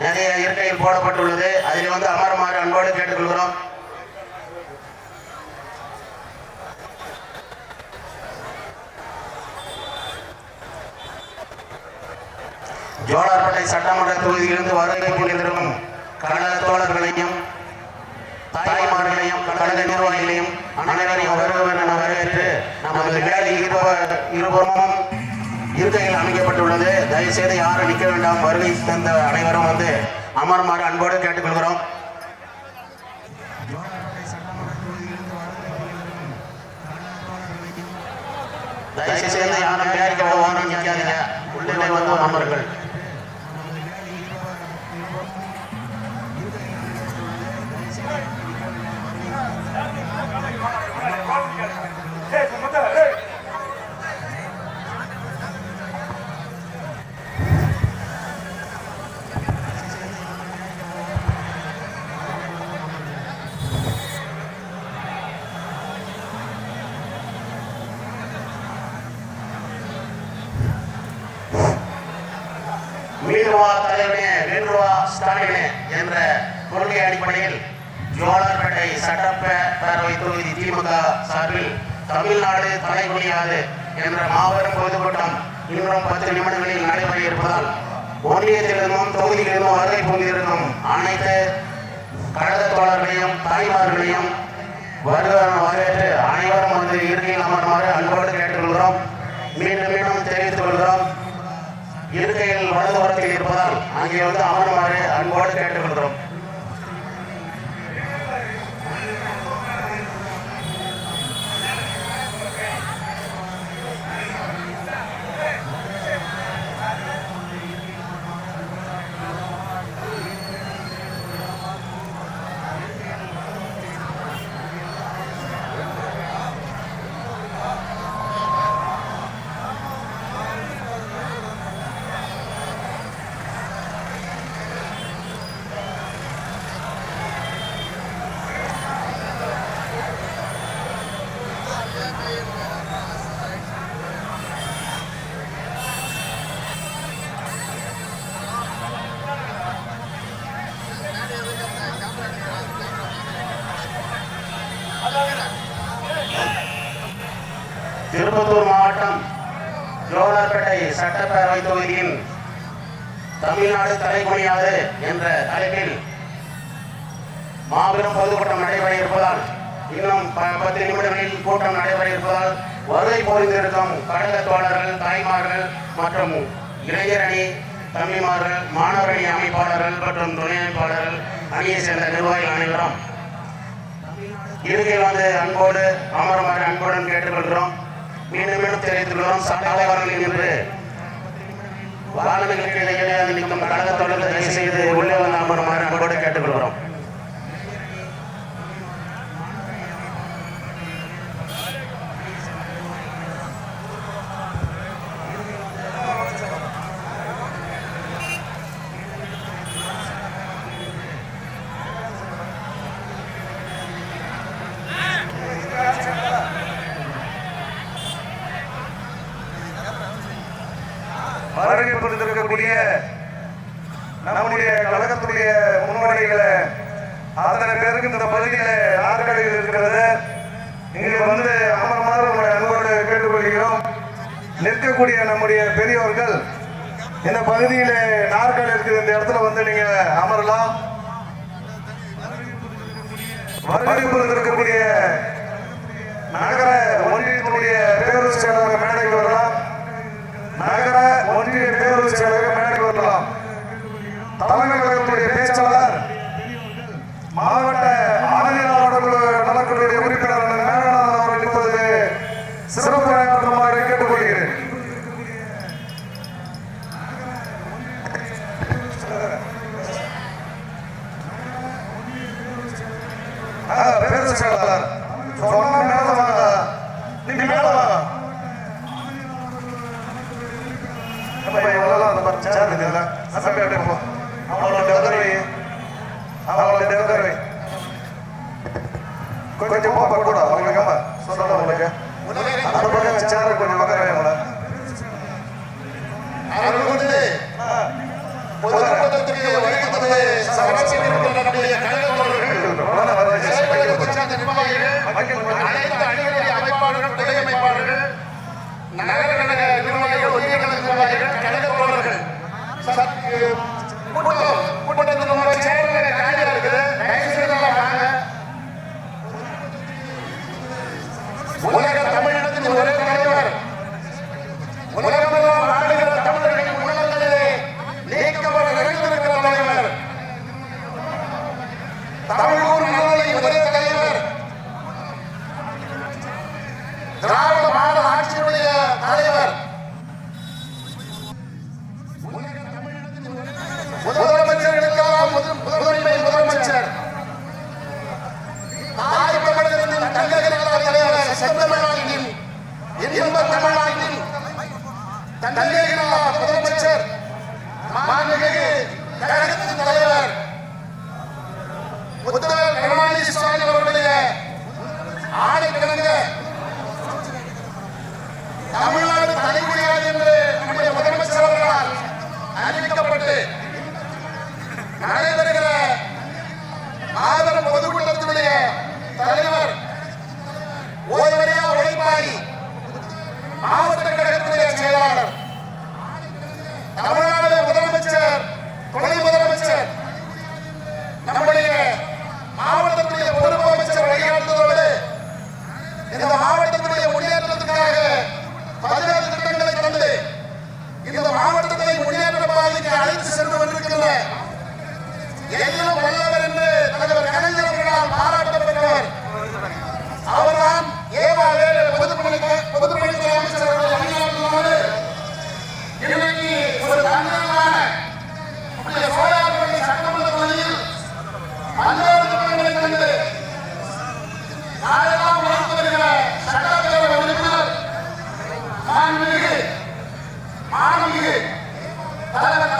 நிறைய இருக்கையில் போடப்பட்டுள்ளது. அதில் வந்து அமருமாறு அன்போடு கேட்டுக்கொள்கிறோம். ஜோலார்பேட்டை சட்டமன்ற தொகுதியிலிருந்து வருகை புரிந்திருக்கும் கழக தோழர்களையும் தாய்மார்களையும் கழக நிர்வாகிகளையும் அனைவரையும் என வரவேற்று நமது வேலை இருப- இருபுறமும் இருக்கைகள் அமைக்கப்பட்டுள்ளது தயவுசெய்து யாரும் நிற்க வேண்டாம். வருகை தந்த அனைவரும் வந்து அமருமாறு அன்போடு கேட்டுக்கொள்கிறோம். தயவுசெய்து யாரும் பேரிக்க ஓரம் நிற்காதீங்க உள்ளே வந்து அமருங்கள். அடிப்படையில் ஜோலார்பேட்டை சட்டப்பேரவை தொகுதி திமுக சார்பில் தமிழ்நாடு தலைகுனியாது என்ற மாபெரும் பொதுக்கூட்டம் இன்னும் பத்து நிமிடங்களில் நடைபெற இருப்பதால் ஒன்றியத்திலிருந்தும் தொகுதியிலிருந்தும் வருகை புரிந்திருக்கும் அனைத்து கழக தோழர்களையும் தாய்மார்களையும் வருக வரவேற்று அனைவரும் வந்து இருக்கையில் அமருமாறு அன்போடு கேட்டுக்கொள்கிறோம். மீண்டும் மீண்டும் தெரிவித்துக் கொள்கிறோம். இருக்கையில் வலதுபுறத்தில் இருப்பதால் அங்கே வந்து அமருமாறு அன்போடு கேட்டுக்கொள்கிறோம். திருப்பத்தூர் மாவட்டம் ஜோலார்பேட்டை சட்டப்பேரவை தொகுதியின் தமிழ்நாடு தலைக்குனியாது என்ற தலைப்பில் மாபெரும் பொதுக்கூட்டம் நடைபெற இருப்பதால் இன்னும் ப- பத்து நிமிடங்களில் கூட்டம் நடைபெற இருப்பதால் வருகை புரிந்திருக்கும் கழக தோழர்கள் தாய்மார்கள் மற்றும் இளைஞரணி தமிழ்மார்கள் மாணவரணி அமைப்பாளர்கள் மற்றும் துணை அமைப்பாளர்கள் அணியை சேர்ந்த நிர்வாகிகள் அனைவரும் இருக்கை வந்து அன்போடு அமருமாறு அன்புடன் கேட்டுக்கொள்கிறோம். மீண்டும் மீண்டும் தெரிவித்துள்ளோம் சாலைவரங்களில் நின்று வாகனங்களுக்கு இடையிலே நிற்கும் கழக தோழர்கள் தயவு செய்து உள்ளே வந்து அமருமாறு அன்போடு கேட்டுக்கொள்கிறோம் வருகை புரிந்திருக்கக்கூடிய நம்முடைய கழகத்துடைய முன்னோடிகளை அத்தனை பேருக்கு இந்த பகுதியில நாற்காலிகள் இருக்கிறது இங்கே வந்து அமரமாறு உங்களுடைய அன்போடு கேட்டுக்கொள்கிறோம் நிற்கக்கூடிய நம்முடைய பெரியவர்கள் இந்த பகுதியிலே நாற்கால் இருக்குது. இந்த இடத்துல வந்து நீங்க அமரலாம். வருகை புரிந்திருக்கக்கூடிய நகர ஒன்றியத்தினுடைய பேரூர் செயலாளர் மேடைக்கு வரலாம். நகர ஒன்றிய பேரூர் செயலக மேடைக்கு வரலாம். தலைமை கழகத்துடைய பேச்சாளர் மாவட்ட ஆணையாளர் நலக்குழுடைய பேருந்து செயலாளர். சொன்னா மேல வாங்க. நீங்க மேல வாங்க. நம்ம எவ்வளவு அந்த மாதிரி சேர் இருக்குல்ல நம்ம அப்படியே போ. அவங்களோட டெவலரி அவங்களோட டெவலரி கொஞ்சம் போப்பா கூட அவங்களுக்கு சொல்லலாம் உங்களுக்கு அந்த பக்கம் அனைத்து அணிகளுடைய அமைப்பாளர்கள் துணை நகர கழக நிர்வாகிகள் ஒன்றிய கழக நிர்வாகிகள் தோழர்கள் ತಂದೆಗಿರುವ ಪ್ರಥಮ ಮಾನವಿಗೆ தலைவர்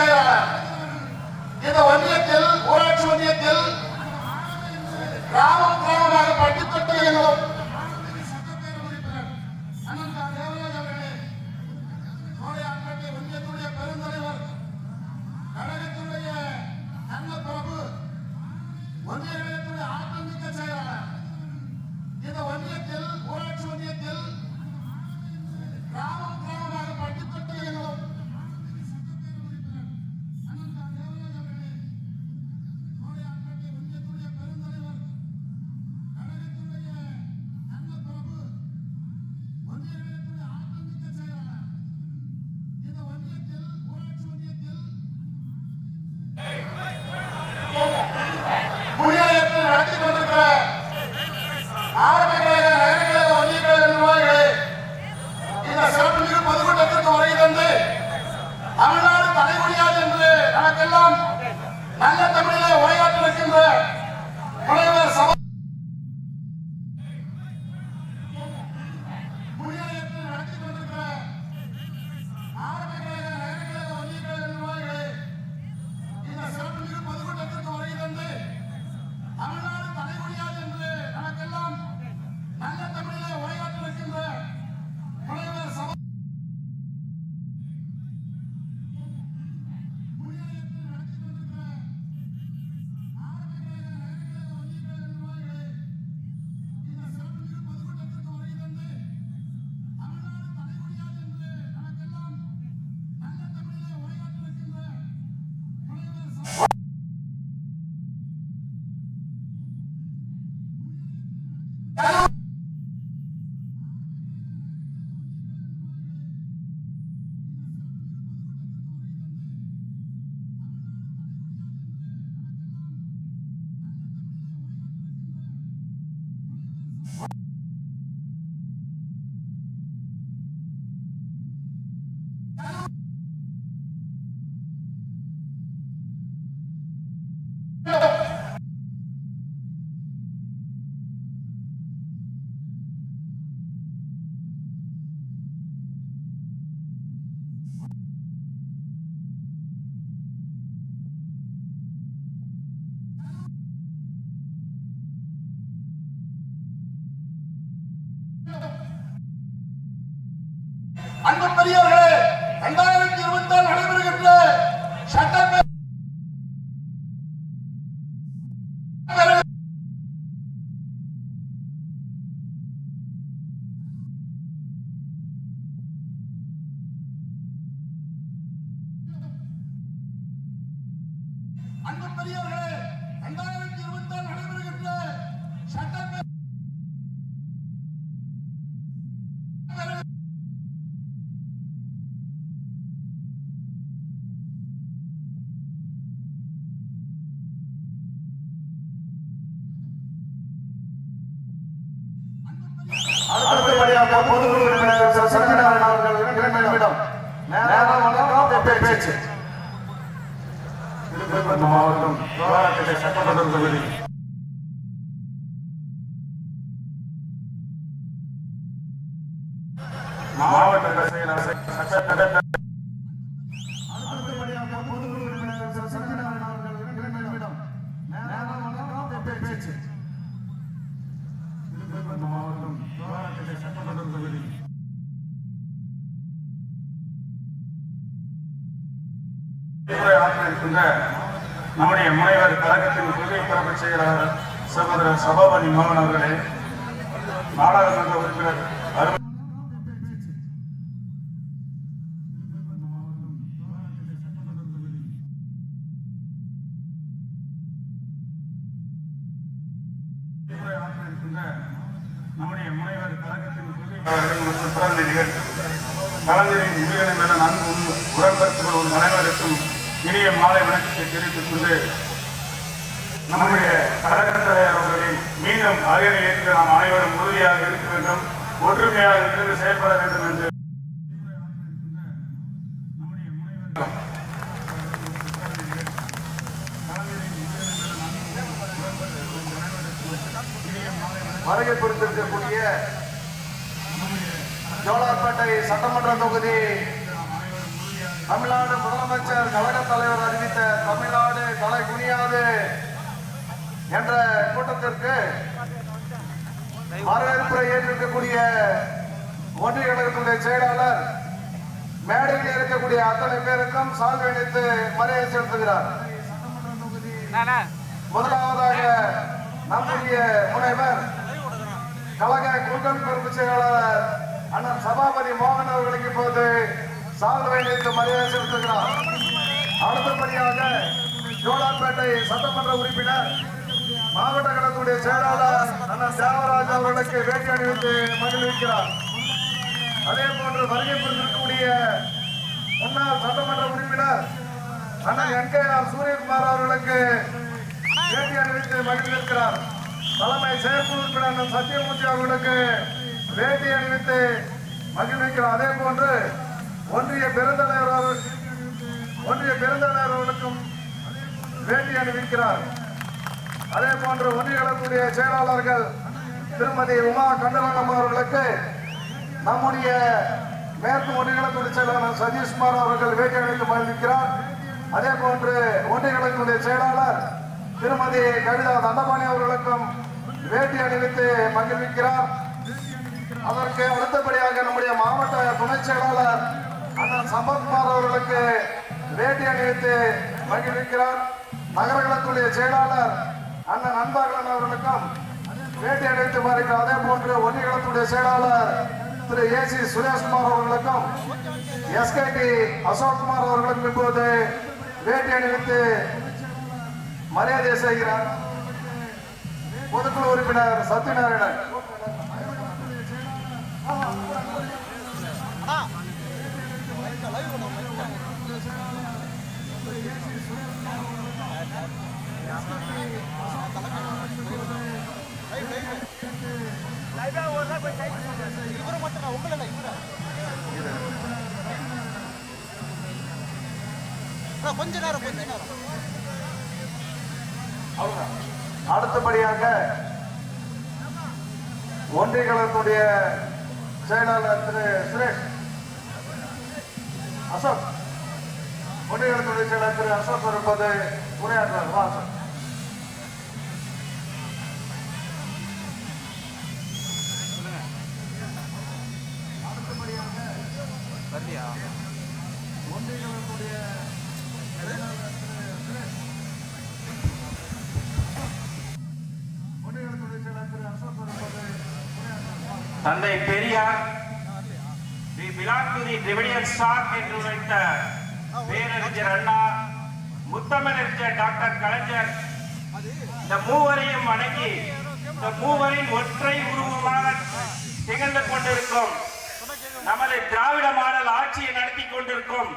செயலாளர் இந்த ஒன்றியத்தில் ஊராட்சி ஒன்றியத்தில் கிராமம் கிராமமாக பட்டித்தொட்டி Hello? அடுத்தபடியாக பொதுக்குழு உறுப்பினர் சத்யநாராயணன் அவர்கள் இரண்டு நிமிடம் நேரம் வணக்கம் பே- பேச்சு. திருப்பத்தூர் மாவட்டம் சட்டமன்ற தொகுதி. மாவட்ட செயலாளர் சட்டமன்ற அடுத்தபடியாக பொதுக்குழு உறுப்பினர் சத்யநாராயணன் அவர்கள் இரண்டு நிமிடம் நேரம் வணக்கம் பே- பேச்சு திருப்பத்தூர் மாவட்டம் போராட்டத்தை சட்டமன்ற தொகுதி தீவிர ஆற்றிருக்கின்ற நம்முடைய முனைவர் கழகத்தின் புதிய தலைமை செயலாளர் சகோதரர் சபாபதி மோகன் அவர்களே நாடாளுமன்ற உறுப்பினர் நம்முடைய முனைவர் கழகத்தின் மற்றும் பிரதிநிதிகள் கலைஞரின் உயிரினம் என நன்கு உடன்படுத்திக் ஒரு அனைவருக்கும் இனிய மாலை வணக்கத்தை தெரிவித்துக் கொண்டு நம்முடைய கழக தலைவர் அவர்களை மீண்டும் ஏற்று நாம் அனைவரும் உறுதியாக இருக்க வேண்டும் ஒற்றுமையாக இருந்து செயல்பட வேண்டும் என்று. நம்முடைய வருகை பொறுத்திருக்கக்கூடிய ஜோலார்பேட்டை சட்டமன்ற தொகுதி தமிழ்நாடு முதலமைச்சர் கழக தலைவர் அறிவித்த தமிழ்நாடு தலை குனியாது என்ற கூட்டத்திற்கு வரவேற்புரை ஏற்றிருக்கக்கூடிய ஒன்றிய கழகத்துடைய செயலாளர் மேடையில் இருக்கக்கூடிய அத்தனை பேருக்கும் சால்வை அணித்து மரியாதை செலுத்துகிறார். முதலாவதாக நம்முடைய முனைவர் கழக கூட்டணி பொறுப்பு செயலாளர் அண்ணன் சபாபதி மோகன் அவர்களுக்கு இப்போது சால்வை அணித்து மரியாதை செலுத்துகிறார். அடுத்தபடியாக ஜோலார்பேட்டை சட்டமன்ற உறுப்பினர் மாவட்ட கழகத்துடைய செயலாளர் அண்ணன் தேவராஜ் அவர்களுக்கு வேட்டி அணிவித்து மகிழ்விக்கிறார். அதே போன்று வருகை புரிந்திருக்கக்கூடிய முன்னாள் சட்டமன்ற உறுப்பினர் அண்ணன் என் கே ஆர் சூரியகுமார் அவர்களுக்கு வேட்டி அணிவித்து மகிழ்ந்திருக்கிறார். தலைமை செயற்குழு உறுப்பினர் அண்ணன் சத்தியமூர்த்தி அவர்களுக்கு வேட்டி அணிவித்து மகிழ்விக்கிறார். அதே போன்று ஒன்றிய பெருந்தலைவர் ஒன்றிய பெருந்தலைவர் அவர்களுக்கும் வேட்டி அணிவிக்கிறார். அதே போன்று ஒன்றிய கழகத்துடைய செயலாளர்கள் திருமதி உமா கண்டரங்கம் அவர்களுக்கு நம்முடைய மேற்கு ஒன்றிய செயலாளர் சதீஷ்குமார் அவர்கள் வேட்டி அணிவித்து பயணிக்கிறார் அதே போன்று ஒன்றிய செயலாளர் திருமதி கவிதா தண்டபாணி அவர்களுக்கும் வேட்டி அணிவித்து மகிழ்விக்கிறார். அதற்கு அடுத்தபடியாக நம்முடைய மாவட்ட துணை செயலாளர் அண்ணன் சம்பத்குமார் அவர்களுக்கு வேட்டி அணிவித்து மகிழ்விக்கிறார். நகரங்களத்துடைய செயலாளர் அண்ணன் அன்பாகலன் அவர்களுக்கும் வேட்டி அணிவித்து மகிழ்கிறார் அதே போன்று ஒன்றியங்களத்துடைய செயலாளர் திரு ஏ சி சுரேஷ்குமார் அவர்களுக்கும் எஸ்கேடி அசோக்குமார் அவர்களுக்கும் இப்போது வேட்டி அணிவித்து மரியாதை செய்கிறார். பொதுக்குழு உறுப்பினர் சத்யநாராயணன். கொஞ்ச நேரம் கொஞ்ச நேரம் அடுத்தபடியாக ஒன்றிய கழகத்துடைய செயலாளர் திரு சுரேஷ். அசோக். ஒன்றிய கழகத்துடைய செயலாளர் திரு அசோக் இருப்பது உரையாற்றுவார். வா அசோக். தந்தை Periyar the belong to the Dravidian stock என்று வைத்த பேரறிஞர் அண்ணா முத்தமிழறிஞர் டாக்டர் கலைஞர் இந்த மூவரையும் வணங்கி இந்த மூவரின் ஒற்றை உருவமாக திகழ்ந்து கொண்டிருக்கும் நமது திராவிட மாடல் ஆட்சியை நடத்தி கொண்டிருக்கும்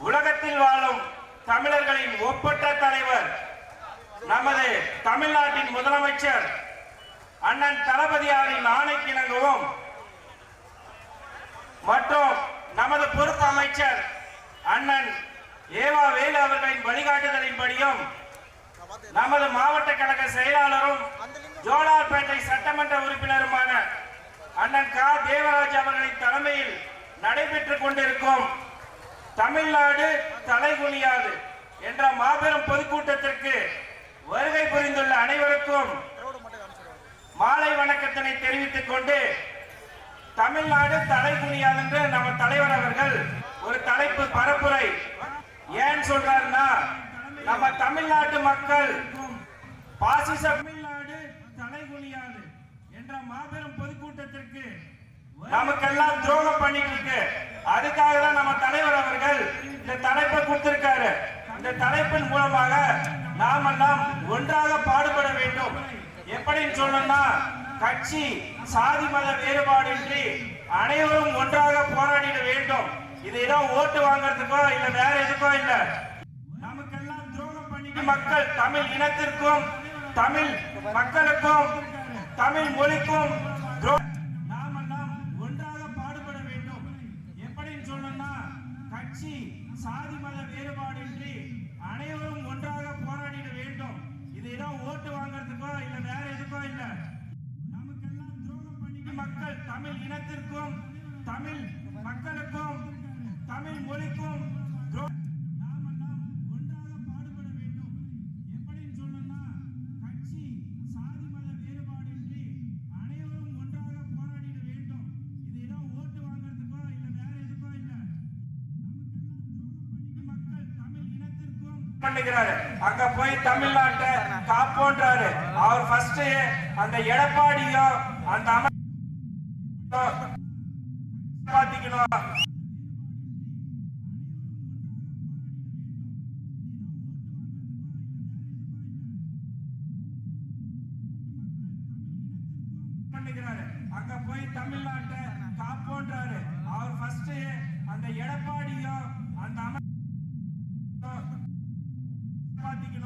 உலகத்தில் வாழும் தமிழர்களின் ஒப்பற்ற தலைவர் நமது தமிழ்நாட்டின் முதலமைச்சர் அண்ணன் தளபதியாரின் ஆணைக்கிணங்கவும். மற்றும் நமது பொறுப்பு அமைச்சர் அண்ணன் ஏவா வேலு அவர்களின் வழிகாட்டுதலின்படியும் நமது மாவட்ட கழக செயலாளரும் ஜோலார்பேட்டை சட்டமன்ற உறுப்பினருமான அண்ணன் கா. தேவராஜ் அவர்களின் தலைமையில் நடைபெற்றுக் கொண்டிருக்கும் தமிழ்நாடு தலைகுனியாது என்ற மாபெரும் பொதுக்கூட்டத்திற்கு வருகை புரிந்துள்ள அனைவருக்கும் மாலை வணக்கத்தினை தெரிவித்துக் கொண்டு தமிழ்நாடு தலைகுனியாது என்று நம்ம தலைவர் அவர்கள் ஒரு தலைப்பு பரப்புரை. ஏன் சொல்றாருன்னா நம்ம தமிழ்நாட்டு மக்கள் பாசிச தமிழ்நாடு தலைகுனியாது என்ற மாபெரும் பொதுக்கூட்டத்திற்கு நமக்கெல்லாம் துரோகம் பண்ணிட்டு இருக்கு அதுக்காக தான் நம்ம தலைவர் அவர்கள் இந்த தலைப்பை கொடுத்திருக்காரு. இந்த தலைப்பின் மூலமாக நாமெல்லாம் ஒன்றாக பாடுபட வேண்டும். எப்படின்னு சொல்லணும்னா கட்சி சாதி மத வேறுபாடின்றி அனைவரும் ஒன்றாக போராடிட வேண்டும். இது ஏதோ ஓட்டு வாங்குறதுக்கோ இல்ல வேற எதுக்கோ இல்ல. நமக்கெல்லாம் துரோகம் பண்ணி மக்கள் தமிழ் இனத்திற்கும் தமிழ் மக்களுக்கும் தமிழ் மொழிக்கும் துரோ- நாமெல்லாம் ஒன்றாக பாடுபட வேண்டும் எப்படின்னு சொல்லணும்னா கட்சி சாதி மத வேறுபாடின்றி அனைவரும் ஒன்றாக போராடிட வேண்டும் இது ஏதோ ஓட்டு வாங்குறதுக்கோ இல்ல வேற எதுக்கோ இல்ல நமக்கெல்லாம் துரோகம் பண்ணி மக்கள் தமிழ் இனத்திற்கும் தமிழ் மக்களுக்கும் தமிழ் மொழிக்கும் துரோ- நாமெல்லாம் ஒன்றாக பாடுபட வேண்டும் எப்படின்னு சொல்லணும்னா கட்சி சாதி மத வேறுபாடின்றி அனைவரும் ஒன்றாக போராடிட வேண்டும் இது ஏதோ ஓட்டு வாங்குறதுக்கோ இல்ல வேற எதுக்கோ இல்ல நமக்கெல்லாம் துரோகம் பண்ணி மக்கள் தமிழ் இனத்திற்கும் பண்ணுகிறாரு அங்க போய் தமிழ்நாட்டை காப்போன்றாரு. அவர் ஃபர்ஸ்ட் அந்த எடப்பாடியோ அந்த அமை பாத்திக்கணும் பண்ணுகிறாரு அங்க போய் தமிழ்நாட்டை காப்போன்றாரு. அவர் ஃபர்ஸ்ட் அந்த எடப்பாடியோ அந்த